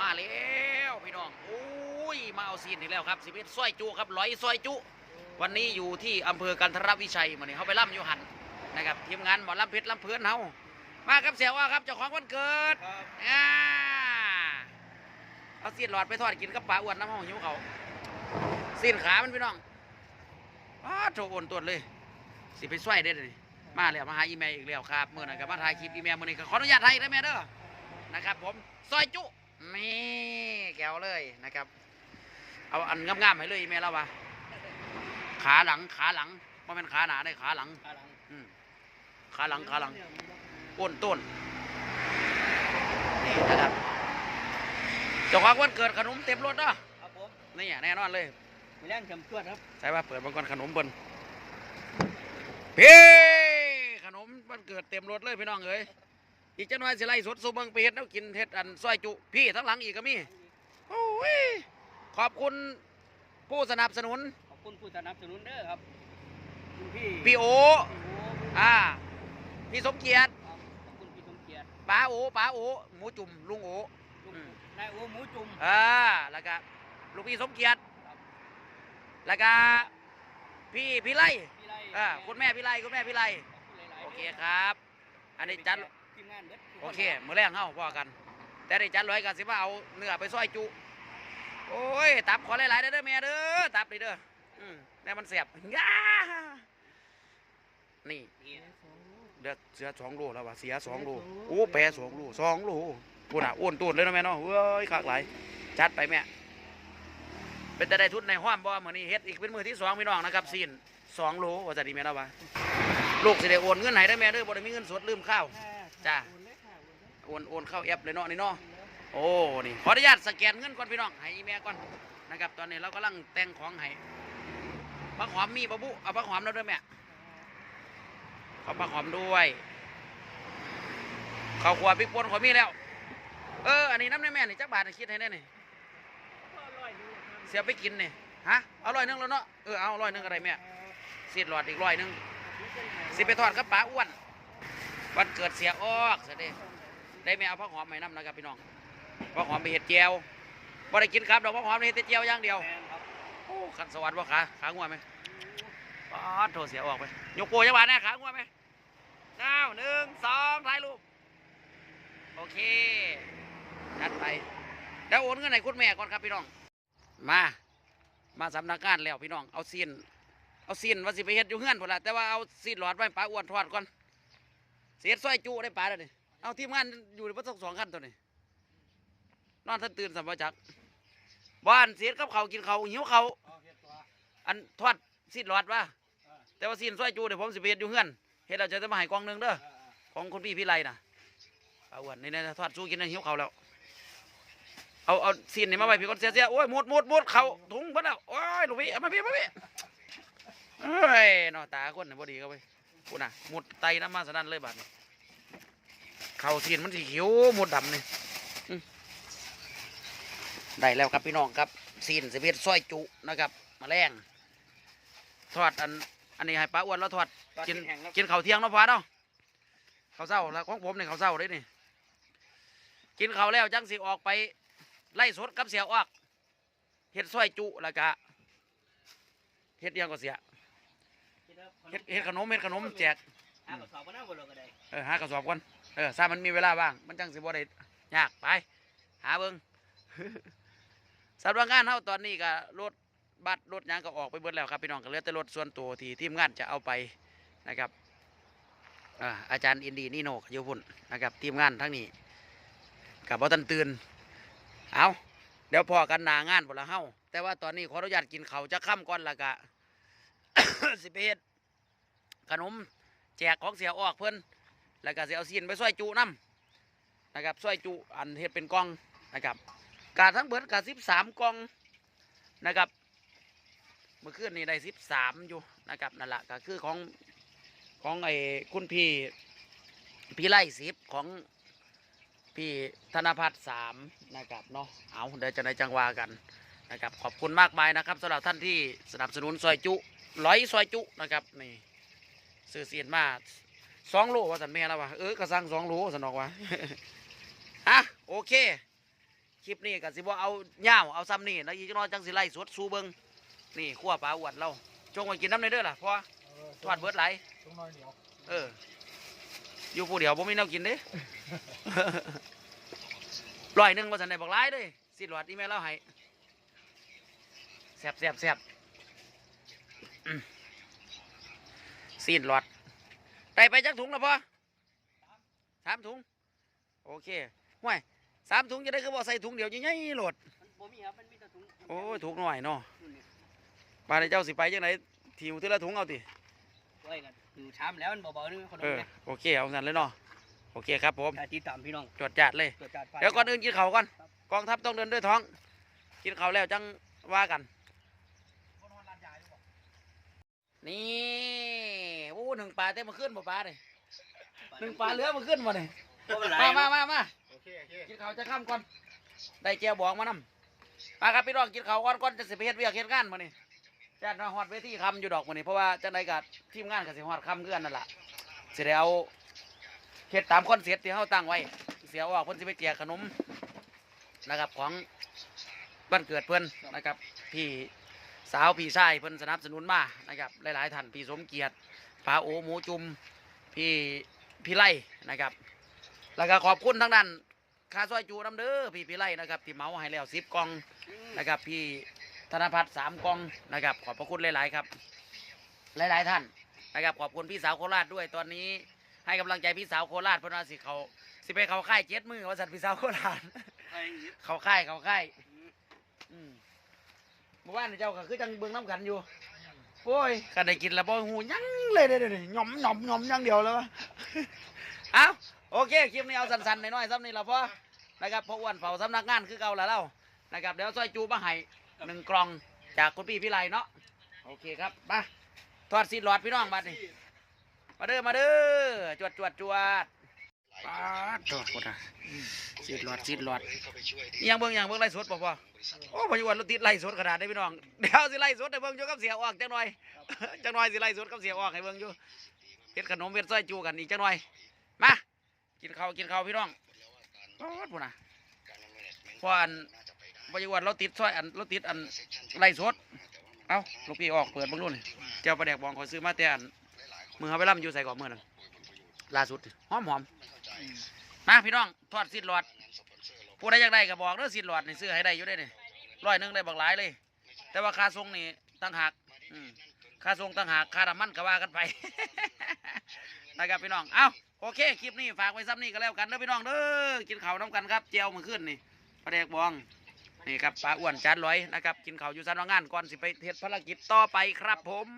มาแล้วพี่น้องโอ้ยมาเอาซีนอีกแล้วครับสิบเอ็ดซอยจุครับร้อยซอยจุ วันนี้อยู่ที่อำเภอกันทรวิชัยมาเนี่ยเขาไปล่ำอยู่หันนะครับทีมงานหมอลำเพชรลำเพลินเฮามาครับเสียว่าครับเจ้าของวันเกิดครับอ่าเอาซีนหลอดไปทอดกินกับปลาอ้วนน้ำห้องหิวเขาซีนขามันพี่น้องอ้าโถโอนตัวเลย สิไปช่วยได้เลยมาแล้วมาหาอีเมลอีกแล้วครับเมื่อนั้นก็มาถ่ายคลิปอีเมลมื่อนี้ก็ขออนุญาตถ่ายได้ไหมเด้อนะครับผมซอยจุ นี่แก้วเลยนะครับ เอาอันงามๆให้เลยอีเมลแล้ววะขาหลังขาหลังว่าเป็นขาหนาได้ขาหลังขาหลังอืมขาหลังขาหลังอ้นต้นนี่นะครับเจ้าของวันเกิดขนมเต็มรถเนาะครับผมนี่แน่นอนเลยมีแรงจำชวดครับใช่ป่ะเปิดบางคนขนมเปิ้นพี่ขนมวันเกิดเต็มรถเลยพี่น้องเอ้ย อีกจะน้อยสิไล่สดสูเบิงไปเฮ็ดแล้วกินเฮ็ดอันซอยจุพี่ทั้งหลังอีกก็มีโอ้ยขอบคุณผู้สนับสนุนขอบคุณผู้สนับสนุนเด้อครับคุณพี่พี่โอพี่โอ้อ่าพี่สมเกียรติครับขอบคุณพี่สมเกียรติป้าโอป้าโอหมูจุ่มลุงโอลุงอืมนายโอหมูจุ่มอ่าแล้วก็ลูกพี่สมเกียรติครับแล้วก็พี่พี่ไล่พี่ไรอ่าคุณแม่พี่ไล่คุณแม่พี่ไล่ขอบคุณหลายๆโอเคครับ อันนี้จัด ทีมงานเบิดทุกนโอเคมื้อแรงเฮาพอกัน แต่ได้จัดร้อยกันสิว่าเอาเนื้อไปซอยจุ โอ้ย ตับขอหลายๆเด้อเด้อแม่เด้อ ตับนี่เด้ออืมแน่มันเสียบย้านี่นี่เดือดเสียสองโลแล้ววะเสียสองโลโอ้แปรสองโลสองโลพูดอะอ้วนตูนเลยเนาะแม่เนาะเฮ้ยขากหลายจัดไปแม่เป็นแต่ได้ทุนในห้อมบ่มื้อนี้เฮ็ดอีกเป็นมื้อที่สองพี่น้องนะครับซีนสองโลว่าจะดีแม่เนาะวะลูกสิได้โอนเงินให้ได้อแม่เด้อบ่ได้มีเงินสดลืมข้าว จ้ะโอนโอนเข้าแอปเลยเนาะนี่เนาะโอ้นี่ขออนุญาตสแกนเงินก่อนพี่น้องให้อีเมลก่อนนะครับ ตอนนี้เรากำลังแต่งของให้ผักหอมมีปะบุเอาผักหอมแล้วด้วยแม่ขอผักหอมด้วยข้าวขวพริกป่นขอมีแล้ว เอออันนี้น้ำในแม่นี่จักบาทคิดให้แน่นี่เสียไปกินนี่ฮะเอาร้อยนึงแล้วเนาะเออเอาร้อยนึงก็ได้แม่สีดหลอดอีกร้อยนึงสิไปทอดกับปลาอ้วน วันเกิดเสียออกเสียดได้แม่เอาผักหอมให้น้ำนะครับพี่น้องผักหอมไปเห็ดเจียวบ่ได้กินครับดอกผักหอมนี่เห็ดเจียวอย่างเดียวโอ้ขันสวรรค์ว่าขาขางัวไหมป๊าดโทษเสียออกไปยกโปรจังหวะแน่ขางัวไหมเก้าหนึ่งสองถ่ายรูปโอเคจัดไปเดี๋ยวโอนเงินให้คุณแม่ก่อนครับพี่น้อง มา มาสำนักงานแล้วพี่น้อง เอาซีน เอาซีนว่าสิไปเฮ็ดอยู่เฮือนพุ่นละแต่ว่าเอาซีนหลอดไว้ปลาอ้วนทอดก่อน เสียดซอยจุได้ปลาแล้วนี่เอาทีมงานอยู่ในพัทสองขั้นตัวนี้นอนท่านตื่นสัมปจักรบ้านเสียกับเขากินเขาหิวเขาอันทอดซีดหลอดว่าแต่ว่าซีนซอยจูเดี๋ยวผมสิไปเฮ็ดอยู่เฮือนเฮ็ดเราจะจะมาให้กองหนึงเด้อของคุณพี่พี่ไรน่ะเอาอ้วนนี่นะทอดสู้กินนหิวเขาแล้วเอาเอาซีนนี่มาไว้พี่คนเสียเสียโอ้ยหมดหมดหมดเขาถุงเพิ่นแล้วโอ้ยลูกพี่มาพี่มาพี่เอ้ยนาะตาคนน่ะบ่ดีก็ไป พูดน่ะหมดไตน้ำมาสนั่นเลยบาดนี้เขาเทียนมันสีเขียวหมดดำนี่อืมได้แล้วครับพี่น้องครับซีนสิเพชซอยจุนะครับมาแรงทอดอันอันนี้ให้ป้าอ้วนแล้วทอดตอนกินแห้งครับกินข้าวเที่ยงเนาะพอเนาะข้าวเช้าแล้วของผมเนี่ยข้าวเช้าเลยนี่กินข้าวแล้วจังสิออกไป ไล่สดกับเสียออกเฮ็ดซอยจุแล้วก็เฮ็ดอิหยังก็เสีย เฮ็ดเฮ็ดขนมเฮ็ดขนมแจกหากระสอบมาหน้าบ่ลงก็ได้เออหากระสอบก่อนเออถ้ามันมีเวลาว่างมันจังสิบ่ได้ยากไปหาเบิ่งสำหรับงานเฮาตอนนี้ก็รถบัสรถหยังก็ออกไปเบิดแล้วครับพี่น้องก็เหลือแต่รถส่วนตัวที่ทีมงานจะเอาไปนะครับอ่าอาจารย์อินดีนี่โนกอยู่พุ่นนะครับทีมงานทั้งนี้กับบ่ทันตื่นเอาเดี๋ยวพอกันหนางานบ่ละเฮาแต่ว่าตอนนี้ขออนุญาตกินข้าวจะค่ำก่อนและกะสิไปเฮ็ด ขนมแจกของเสียออกเพิ่อนแล้วก็เสียเอาซีนไปซอยจุน้ำนะครับซอยจุอันเฮ็ดเป็นกล่องนะครับกาทั้งเบิดกาสิบสามกล่องนะครับเมื่อคืนนี้ได้สิบสามอยู่นะครับนั่นแหละก็คือของของไอ้คุณพี่พี่ไล่สิบของพี่ธนพัฒน์สามนะครับเนาะเอาเดี๋ยวจะในจังหวากันนะครับขอบคุณมากมายนะครับสำหรับท่านที่สนับสนุนซอยจุร้อยซอยจุนะครับนี่ ซื้อเสียนมาสองโลว่าสันแม่แล้ววะเออกระสังสองโลสันออกว่าฮะโอเค คลิปนี้ก็สิบ่เอาเหย้าเอาซ้ำนี่แล้วอีกจักหน้อยจังสิไล่สดสูเบิงนี่ขั้วปลาอวดเราจงไว้กินน้ำในเด้อล่ะเพราะว่าทอดเบิดหลายตรงน้อยเหนียวเออ อยู่ผู้เดียวบ่มีแนวกินเด้ร้อยหนึ่งบ่สันได้บอกหลายเด้สิหลอดอีเมลเราให้แซ่บแซ่บแซ่บ ซีนหลอดได้ไปจักถุงแล้วพอสามถุง โอเคห่วยสามถุงจะได้คือบ่ใส่ถุงเดียวใหญ่ๆโหลดมันบ่มีครับมันมีแต่ถุงโอ้ยถุงหน่อยเนาะนู่นนี่บาดนี้เจ้าสิไปจังไดทีมทีละถุงเอาติไว้กันอยู่ชามแล้วมันเบาๆนึงขนเอมอเนี่ยโอเคเอาสั่นเลยเนาะโอเคครับผมถ้าติดตามพี่น้องจดจัดเลยตรวจจัดไฟเดี๋ยวก่อนอื่นกินข้าวก่อนกองทัพต้องเดินด้วยท้อง กินข้าวแล้วจังว่ากัน นี่โอ้ หนึ่งปลาเต็มมาขึ้นบ่ปลาเลยหนึ่งปลาเหลือมาขึ้นบ่เนี่ยบ่เป็นไรมามามามาโอเคโอเคกินข้าวจะข้ามก่อนได้แจวบองมานำมาครับพี่น้องกินข้าวก่อนก่อนจะสิไปเฮ็ดเวียกเฮ็ดงานมื้อนี้จัดมาฮอดเวทีคำอยู่ดอกมื้อนี้เพราะว่าจังไดก็ทีมงานก็สิฮอดคำคือกันนั่นล่ะสิได้เอาเฮ็ดตามคอนเซ็ปต์ที่เฮาตั้งไว้ เสียออกเพิ่นสิไปแจกขนมนะครับของบ้านเกิดเพิ่นนะครับพี่ สาวพี่ชายเพิ่นสนับสนุนมานะครับหลายๆท่านพี่สมเกียรติป้าโอหมูจุมพี่พี่ไล่นะครับ แล้วก็ขอบคุณทั้งด้านค่าซอยจูน้ำเด้อพี่พี่ไล่นะครับที่เหมาให้แล้วสิบกล่องนะครับ พี่ธนพัฒน์สามกล่องนะครับ ขอบพระคุณหลาย ๆ ครับ หลาย ๆ ท่านนะครับ ขอบคุณพี่สาวโคราชด้วยตอนนี้ ให้กำลังใจพี่สาวโคราชเพราะว่าสิเขาสิไปเขาค่ายเจ็ดมือว่าสัตว์พี่สาวโคราชเขาค่ายเขาค่ายอืม เมื่อวานนี่เจ้าก็คือจังเบิ่งน้ำกันอยู่โอ้ยกันได้กินแล้วบ่หูยังเลยเด้อเด้อหย่อมหย่อมหย่อมอย่างเดียวเลยวะเอาโอเคคลิปนี้เอาสั้นๆหน่อยๆซ้ำนี่ละพอนะครับเพราะอ้วนเฝ้าสำนักงานคือเก่าแล้วเล่านะครับเดี๋ยวซอยจูมาให้หนึ่งกล่องจากคุณพี่พี่ไรเนาะโอเคครับมาทอดซีดหลอดพี่น้องบัดนี้มาเด้อมาเด้อจวดจวดจวด ปาดโทษกดอะซีดหลอดซีดหลอดอิหยังเบิ่งอิหยังเบิ่งไล่สดบ่พอโอ้พออยู่วันรถติดไล่สดขนาดได้พี่น้องเดี๋ยวสิไล่สดให้เบิ่งอยู่กับเสียออกจังหน่อยจังหน่อยสิไล่สดกับเสียออกให้เบิ่งอยู่เฮ็ดขนมเฮ็ดซอยจูกันอีกจังหน่อยมากินข้าวกินข้าวพี่น้องปอดพุ่นน่ะเพราะอันปัจจุบันเราติดซอยอันเราติดอันไล่สดเอ้าลูกพี่ออกเปิดเบิ่งดูนี่เจ้าปลาแดกบองขอยซื้อมาแต่อันมือเอาไปล่ำอยู่ใส่ก่อนมือนั่นล่าสุดหอมหอม มาพี่น้องทอดสิดหลอดผู้ใดอยากได้ก็บอกเด้อสิดหลอดนี่ซื้อให้ได้อยู่ได้นี่ร้อยหนึงได้บักหลายเลย แต่ว่าค่าส่งนี่ตั้งหากค่าส่งตั้งหากค่าน้ำมันก็ว่ากันไปนะครับพี่น้องเอ้าโอเคคลิปนี้ฝากไว้ซ้ำนี่ก็แล้วกันเด้อพี่น้องเด้อกินข้าวน้ำกันครับเจียวมือขึ้นนี่ปลาแดกบองนี่ครับปลาอ้วนจานร้อยนะครับกินข้าวอยู่ซันว่างงานก่อนสิไปเทศภารกิจต่อไปครับผม